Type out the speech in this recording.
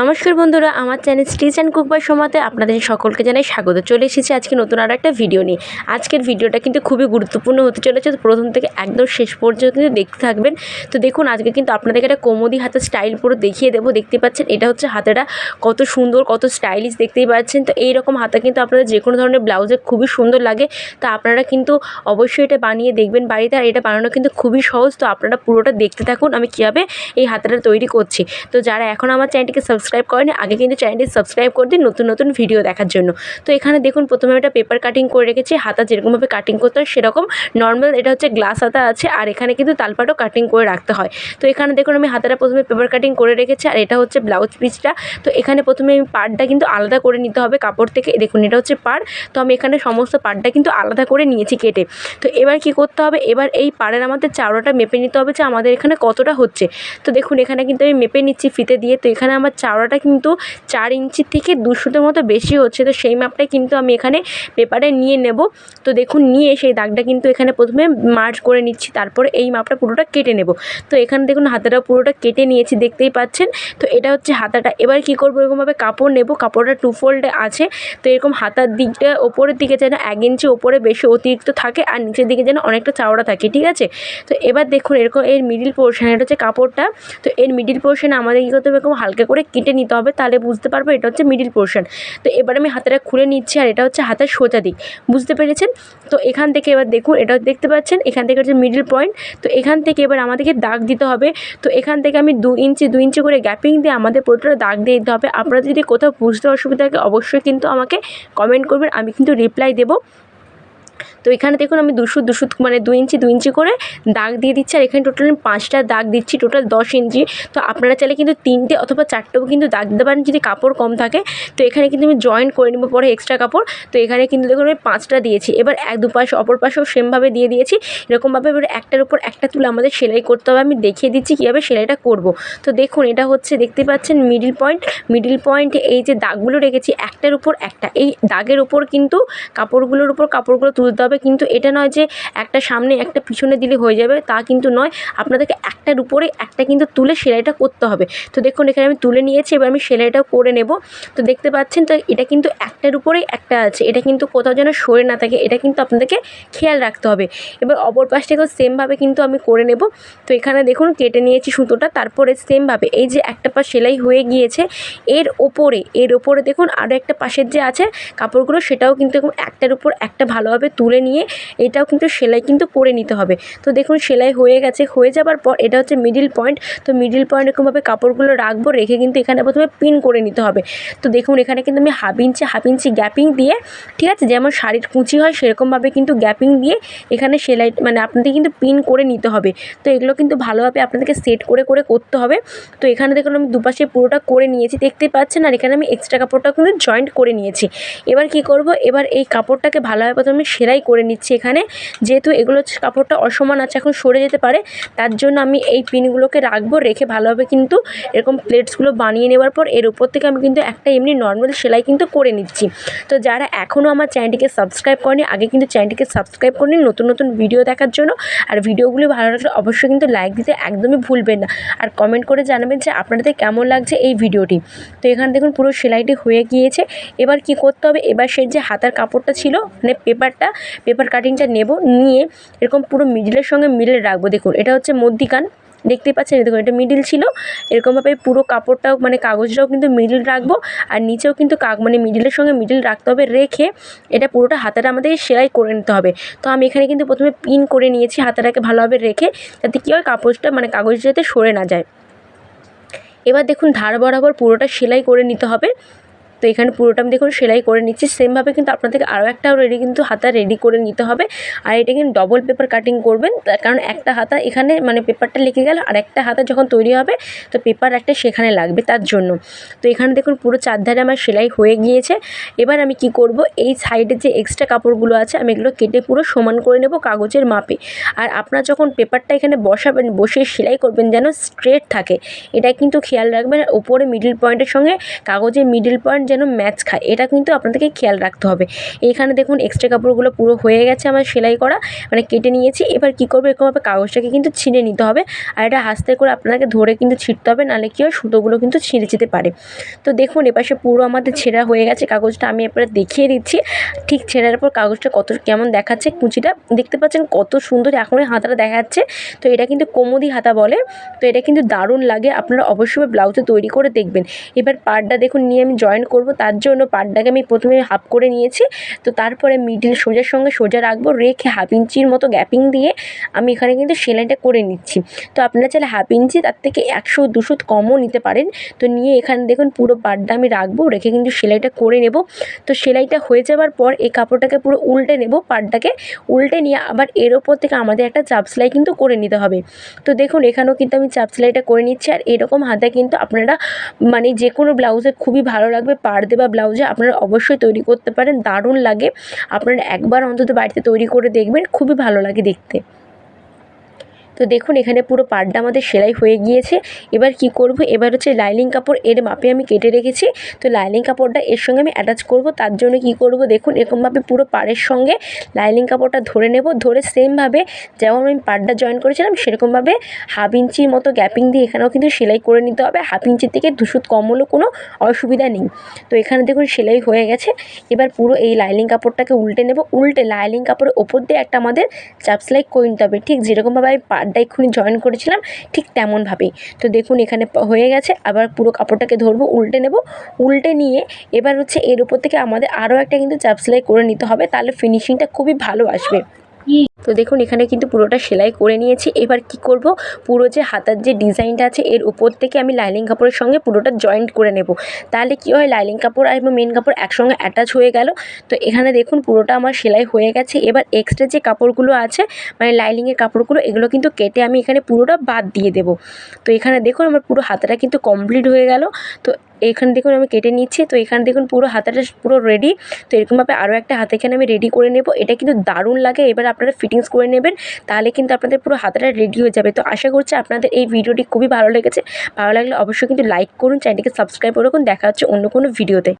নমস্কার বন্ধুরা, আমার channel stitch and cook by সোমাতে আপনাদের সকলকে জানাই স্বাগত। চলে এসেছি আজকে নতুন আরও একটা ভিডিও নিয়ে। আজকের ভিডিওটা কিন্তু খুবই গুরুত্বপূর্ণ হতে চলেছে, তো প্রথম থেকে একদম শেষ পর্যন্ত দেখতে থাকবেন। তো দেখুন, আজকে কিন্তু আপনাদেরকে একটা কোমোদি হাতের স্টাইল পুরো দেখিয়ে দেবো, দেখতে পাচ্ছেন? এটা হচ্ছে হাতেটা কত সুন্দর, কত স্টাইলিশ দেখতেই পাচ্ছেন। তো এই রকম হাতা কিন্তু আপনাদের যে কোনো ধরনের ব্লাউজে খুবই সুন্দর লাগে। তো আপনারা কিন্তু অবশ্যই এটা বানিয়ে দেখবেন বাড়িতে, আর এটা বানানো কিন্তু খুবই সহজ। তো আপনারা পুরোটা দেখতে থাকুন, আমি কীভাবে এই হাতাটা তৈরি করছি। তো যারা এখন আমার চ্যানেলটিকে সাবস্ক্রাইব করেনি, আগে কিন্তু চ্যানেলটি সাবস্ক্রাইব করে দিন নতুন নতুন ভিডিও দেখার জন্য। তো এখানে দেখুন, প্রথমে একটা পেপার কাটিং করে রেখেছি, হাতা যেরকমভাবে কাটিং করতে হয় সেরকম। নর্মাল এটা হচ্ছে গ্লাস হাতা আছে, আর এখানে কিন্তু তালপাটও কাটিং করে রাখতে হয়। তো এখানে দেখুন, আমি হাতাটা প্রথমে পেপার কাটিং করে রেখেছি, আর এটা হচ্ছে ব্লাউজ পিসটা তো এখানে প্রথমে আমি পাড়টা কিন্তু আলাদা করে নিতে হবে কাপড় থেকে। দেখুন, এটা হচ্ছে পাড়। তো আমি এখানে সমস্ত পাড়টা কিন্তু আলাদা করে নিয়েছি কেটে। তো এবার কি করতে হবে? এবার এই পাড়ের আমাদের চাওড়াটা মেপে নিতে হবে যে আমাদের এখানে কতটা হচ্ছে। তো দেখুন, এখানে কিন্তু আমি মেপে নিচ্ছি ফিতে দিয়ে। তো এখানে আমার চাওড়াটা কিন্তু চার ইঞ্চির থেকে দুশোটার মতো বেশি হচ্ছে। তো সেই মাপটাই কিন্তু আমি এখানে পেপারে নিয়ে নেব। তো দেখুন, নিয়ে সেই দাগটা কিন্তু এখানে প্রথমে মার্চ করে নিচ্ছি, তারপরে এই মাপটা পুরোটা কেটে নেব। তো এখানে দেখুন হাতাটা পুরোটা কেটে নিয়েছি, দেখতেই পাচ্ছেন। তো এটা হচ্ছে হাতাটা। এবার কি করব? এরকমভাবে কাপড় নেব। কাপড়টা টু ফোল্ডে আছে। তো এরকম হাতার দিকটা ওপরের দিকে যেন এক ইঞ্চি ওপরে বেশি অতিরিক্ত থাকে আর নিচের দিকে যেন অনেকটা চাওড়া থাকে, ঠিক আছে? তো এবার দেখুন, এরকম এর মিডিল পোর্শন এটা হচ্ছে কাপড়টা। তো এর মিডিল পোর্শনে আমাদের কী করতে হবে? এরকম হালকা করে কেটে নিতে হবে, তাহলে বুঝতে পারব এটা হচ্ছে মিডিল পোর্শন তো এবার আমি হাতাটা খুলে নিচ্ছি আর এটা হচ্ছে হাতের সোজা দিক, বুঝতে পেরেছেন? তো এখান থেকে এবার দেখুন, এটা দেখতে পাচ্ছেন? এখান থেকে হচ্ছে মিডিল পয়েন্ট তো এখান থেকে এবার আমাদেরকে দাগ দিতে হবে। তো এখান থেকে আমি দু ইঞ্চি দু ইঞ্চি করে গ্যাপিং দিয়ে আমাদের পুরোটা দাগ দিয়ে দিতে হবে। আপনারা যদি কোথাও বুঝতে অসুবিধা থাকে, অবশ্যই কিন্তু আমাকে কমেন্ট করবেন, আমি কিন্তু রিপ্লাই দেবো। তো এখানে দেখুন আমি দুশো দুশো মানে দু ইঞ্চি দু ইঞ্চি করে দাগ দিয়ে দিচ্ছি আর এখানে টোটাল আমি পাঁচটা দাগ দিচ্ছি, টোটাল দশ ইঞ্চি। তো আপনারা চাইলে কিন্তু তিনটে অথবা চারটেও কিন্তু দাগ দিতে পারেন যদি কাপড় কম থাকে। তো এখানে কিন্তু আমি জয়েন্ট করে নেব পরে এক্সট্রা কাপড়। তো এখানে কিন্তু দেখুন আমি পাঁচটা দিয়েছি। এবার এক দুপাশে, অপর পাশেও সেমভাবে দিয়ে দিয়েছি। এরকমভাবে এবার একটার উপর একটা তুলে আমাদের সেলাই করতে হবে। আমি দেখিয়ে দিচ্ছি কীভাবে সেলাইটা করব। তো দেখুন এটা হচ্ছে, দেখতে পাচ্ছেন মিডিল পয়েন্ট মিডিল পয়েন্ট এই যে দাগগুলো রেখেছি, একটার উপর একটা। এই দাগের উপর কিন্তু কাপড়গুলোর উপর কাপড়গুলো তুলতে হবে। কিন্তু এটা নয় যে একটা সামনে একটা পিছনে দিলে হয়ে যাবে, তা কিন্তু নয়। আপনাদেরকে একটার উপরে একটা কিন্তু তুলে সেলাইটা করতে হবে। তো দেখুন, এখানে আমি তুলে নিয়েছি, এবার আমি সেলাইটাও করে নেব। তো দেখতে পাচ্ছেন, তো এটা কিন্তু একটার উপরেই একটা আছে। এটা কিন্তু কোথাও যেন সরে না থাকে, এটা কিন্তু আপনাদেরকে খেয়াল রাখতে হবে। এবার অপর পাশটাকেও সেমভাবে কিন্তু আমি করে নেব। তো এখানে দেখুন, কেটে নিয়েছি সুতোটা, তারপরে সেমভাবে এই যে একটা পাশ সেলাই হয়ে গিয়েছে, এর ওপরে এর ওপরে দেখুন আরও একটা পাশের যে আছে কাপড়গুলো, সেটাও কিন্তু একটার উপর একটা ভালোভাবে তুলে নিয়ে এটাও কিন্তু সেলাই কিন্তু করে নিতে হবে। তো দেখুন সেলাই হয়ে গেছে। হয়ে যাবার পর এটা হচ্ছে মিডিল পয়েন্ট তো মিডিল পয়েন্ট এরকমভাবে কাপড়গুলো রাখব, রেখে কিন্তু এখানে প্রথমে পিন করে নিতে হবে। তো দেখুন এখানে কিন্তু আমি half inch half inch gapping দিয়ে, ঠিক আছে, যেমন শাড়ির কুঁচি হয় সেরকমভাবে কিন্তু গ্যাপিং দিয়ে এখানে সেলাই মানে আপনাদের কিন্তু পিন করে নিতে হবে। তো এগুলো কিন্তু ভালোভাবে আপনাদেরকে সেট করে করে করতে হবে। তো এখানে দেখুন আমি দুপাশে পুরোটা করে নিয়েছি, দেখতে পাচ্ছেন? আর এখানে আমি এক্সট্রা কাপড়টা কিন্তু জয়েন্ট করে নিয়েছি। এবার কি করব? এবার এই কাপড়টাকে ভালোভাবে প্রথমে সেলাই করে নিচ্ছি এখানে। যেহেতু এগুলো কাপড়টা অসমান আছে, এখন সরে যেতে পারে, তার জন্য আমি এই পিনগুলোকে রাখব, রেখে ভালোভাবে কিন্তু এরকম প্লেটসগুলো বানিয়ে নেওয়ার পর এর উপর থেকে আমি কিন্তু একটা এমনি নর্মাল সেলাই কিন্তু করে নিচ্ছি। তো যারা এখনও আমার চ্যানেলটিকে সাবস্ক্রাইব করেনি, আগে কিন্তু চ্যানেলটিকে সাবস্ক্রাইব করে নিন নতুন নতুন ভিডিও দেখার জন্য। আর ভিডিওগুলি ভালো লাগলে অবশ্যই কিন্তু লাইক দিতে একদমই ভুলবেন না। আর কমেন্ট করে জানাবেন যে আপনাদের কেমন লাগছে এই ভিডিওটি। তো এখানে দেখুন পুরো সেলাইটি হয়ে গিয়েছে। এবার কি করতে হবে? এবার সে যে হাতার কাপড়টা ছিল মানে পেপারটা পেপার কাটিংটা নেব, নিয়ে এরকম পুরো মিডিলের সঙ্গে মিলে রাখব। দেখুন, এটা হচ্ছে মধ্যিকান দেখতেই পাচ্ছেন? দেখুন, এটা মিডিল ছিল। এরকমভাবে পুরো কাপড়টাও মানে কাগজটাও কিন্তু মিডিল রাখব, আর নিচেও কিন্তু কাগ মানে মিডিলের সঙ্গে মিডিল রাখতে হবে, রেখে এটা পুরোটা হাতাটা আমাদের সেলাই করে নিতে হবে। তো আমি এখানে কিন্তু প্রথমে পিন করে নিয়েছি, হাতাটাকে ভালোভাবে রেখে, যাতে কী হয়, কাপড়টা মানে কাগজটা যাতে সরে না যায়। এবার দেখুন, ধার বরাবর পুরোটা সেলাই করে নিতে হবে। তো এখানে পুরোটা আমি দেখুন সেলাই করে নিচ্ছি। সেমভাবে কিন্তু আপনাদেরকে আরও একটাও রেডি কিন্তু হাতা রেডি করে নিতে হবে। আর এটা কিন্তু ডবল পেপার কাটিং করবেন। কারণ একটা হাতা এখানে মানে পেপারটা লেগে গেল আর একটা হাতা যখন তৈরি হবে, তো পেপার একটা সেখানে লাগবে তার জন্য। তো এখানে দেখুন পুরো চারধারে আমার সেলাই হয়ে গিয়েছে। এবার আমি কি করব? এই সাইডে যে এক্সট্রা কাপড়গুলো আছে, আমি এগুলো কেটে পুরো সমান করে নেব কাগজের মাপে। আর আপনার যখন পেপারটা এখানে বসাবেন বসে সেলাই করবেন যেন স্ট্রেট থাকে। এটা কিন্তু খেয়াল রাখবেন, ওপরে মিডিল পয়েন্টের সঙ্গে কাগজের মিডিল পয়েন্ট যেন ম্যাচ খায়, এটা কিন্তু আপনাদেরকে খেয়াল রাখতে হবে। এইখানে দেখুন এক্সট্রা কাপড়গুলো পুরো হয়ে গেছে আমার সেলাই করা মানে কেটে নিয়েছি। এবার কী করব? এরকমভাবে কাগজটাকে কিন্তু ছিঁড়ে নিতে হবে আর এটা হাসতে করে আপনাকে ধরে কিন্তু ছিঁড়তে হবে, নাহলে কী হয় সুতোগুলো কিন্তু ছিঁড়ে যেতে পারে। তো দেখুন, এপাশে পুরো আমাদের ছেঁড়া হয়ে গেছে, কাগজটা আমি এবারে দেখিয়ে দিচ্ছি। ঠিক ছেঁড়ার পর কাগজটা কত কেমন দেখাচ্ছে কুচিটা, দেখতে পাচ্ছেন কত সুন্দর এখনই হাতাটা দেখাচ্ছে। তো এটা কিন্তু কোমদি হাতা বলে, তো এটা কিন্তু দারুণ লাগে, আপনারা অবশ্যই ব্লাউজে তৈরি করে দেখবেন। এবার পাড়টা দেখুন, নিয়ে আমি জয়েন করব, তার জন্য পাড়টাকে আমি প্রথমে হাফ করে নিয়েছি। তো তারপরে মিডিল সোজার সঙ্গে সোজা রাখব, রেখে হাফ ইঞ্চির মতো গ্যাপিং দিয়ে আমি এখানে কিন্তু সেলাইটা করে নিচ্ছি। তো আপনারা চাইলে হাফ ইঞ্চি, তার থেকে একশো দুশো কমও নিতে পারেন। তো নিয়ে এখানে দেখুন পুরো পাড়টা আমি রাখব, রেখে কিন্তু সেলাইটা করে নেব। তো সেলাইটা হয়ে যাওয়ার পর এই কাপড়টাকে পুরো উল্টে নেব পাড়টাকে উল্টে নিয়ে আবার এর ওপর থেকে আমাদের একটা চাপ সেলাই কিন্তু করে নিতে হবে। তো দেখুন, এখানেও কিন্তু আমি চাপ সেলাইটা করে নিচ্ছি। আর এরকম হাতে কিন্তু আপনারা মানে যে কোনো ব্লাউজে খুবই ভালো লাগবে পাড় দেওয়া ব্লাউজে আপনারা অবশ্যই তৈরি করতে পারেন। দারুণ লাগে। আপনারা একবার অন্তত বাড়িতে তৈরি করে দেখবেন, খুবই ভালো লাগে দেখতে। তো দেখুন, এখানে পুরো পাড়টা আমাদের সেলাই হয়ে গিয়েছে। এবার কি করব? এবার হচ্ছে লাইনিং কাপড় এর মাপে আমি কেটে রেখেছি। তো লাইনিং কাপড়টা এর সঙ্গে আমি অ্যাটাচ করব। তার জন্য কি করব? দেখুন, এরকমভাবে পুরো পাড়ের সঙ্গে লাইনিং কাপড়টা ধরে নেব। ধরে সেমভাবে যেমন আমি পাড়টা জয়েন করেছিলাম, সেরকমভাবে হাফ ইঞ্চির মতো গ্যাপিং দিয়ে এখানেও কিন্তু সেলাই করে নিতে হবে। হাফ ইঞ্চির থেকে দুশো কম হলেও কোনো অসুবিধা নেই। তো এখানে দেখুন, সেলাই হয়ে গেছে। এবার পুরো এই লাইনিং কাপড়টাকে উল্টে নেব। উল্টে লাইনিং কাপড়ের ওপর দিয়ে একটা আমাদের চাপ সেলাই করে নিতে হবে। ঠিক যেরকমভাবে আমি পাড়টা এক্ষুনি জয়েন করেছিলাম, ঠিক তেমনভাবেই। তো দেখুন, এখানে হয়ে গেছে। আবার পুরো কাপড়টাকে ধরবো, উল্টে নেব। উল্টে নিয়ে এবার হচ্ছে এর উপর থেকে আমাদের আরও একটা কিন্তু চাপ সেলাই করে নিতে হবে। তাহলে ফিনিশিংটা খুবই ভালো আসবে। তো দেখুন, এখানে কিন্তু পুরোটা সেলাই করে নিয়েছি। এবার কি করব? পুরো যে হাতার যে ডিজাইনটা আছে, এর উপর থেকে আমি লাইনিং কাপড়ের সঙ্গে পুরোটা জয়েন্ট করে নেব। তাহলে কি হয়? লাইনিং কাপড় আর মেন কাপড় একসঙ্গে অ্যাটাচ হয়ে গেল। তো এখানে দেখুন, পুরোটা আমার সেলাই হয়ে গেছে। এবার এক্সট্রা যে কাপড়গুলো আছে মানে লাইনিংয়ের কাপড়গুলো, এগুলো কিন্তু কেটে আমি এখানে পুরোটা বাদ দিয়ে দেবো। তো এখানে দেখুন, আমার পুরো হাতাটা কিন্তু কমপ্লিট হয়ে গেল। তো এখানে দেখুন, আমি কেটে নিচ্ছি। তো এখানে দেখুন, পুরো হাতাটা পুরো রেডি তো এরকমভাবে আরও একটা হাত এখানে আমি রেডি করে নেব। এটা কিন্তু দারুণ লাগে। এবার আপনারা ফিটিংস করে নেবেন, তাহলে কিন্তু আপনাদের পুরো হাতাটা রেডি হয়ে যাবে। তো আশা করছি আপনাদের এই ভিডিওটি খুবই ভালো লেগেছে। ভালো লাগলে অবশ্যই কিন্তু লাইক করুন চ্যানেলটিকে সাবস্ক্রাইব করুন দেখা হচ্ছে অন্য কোনো ভিডিওতে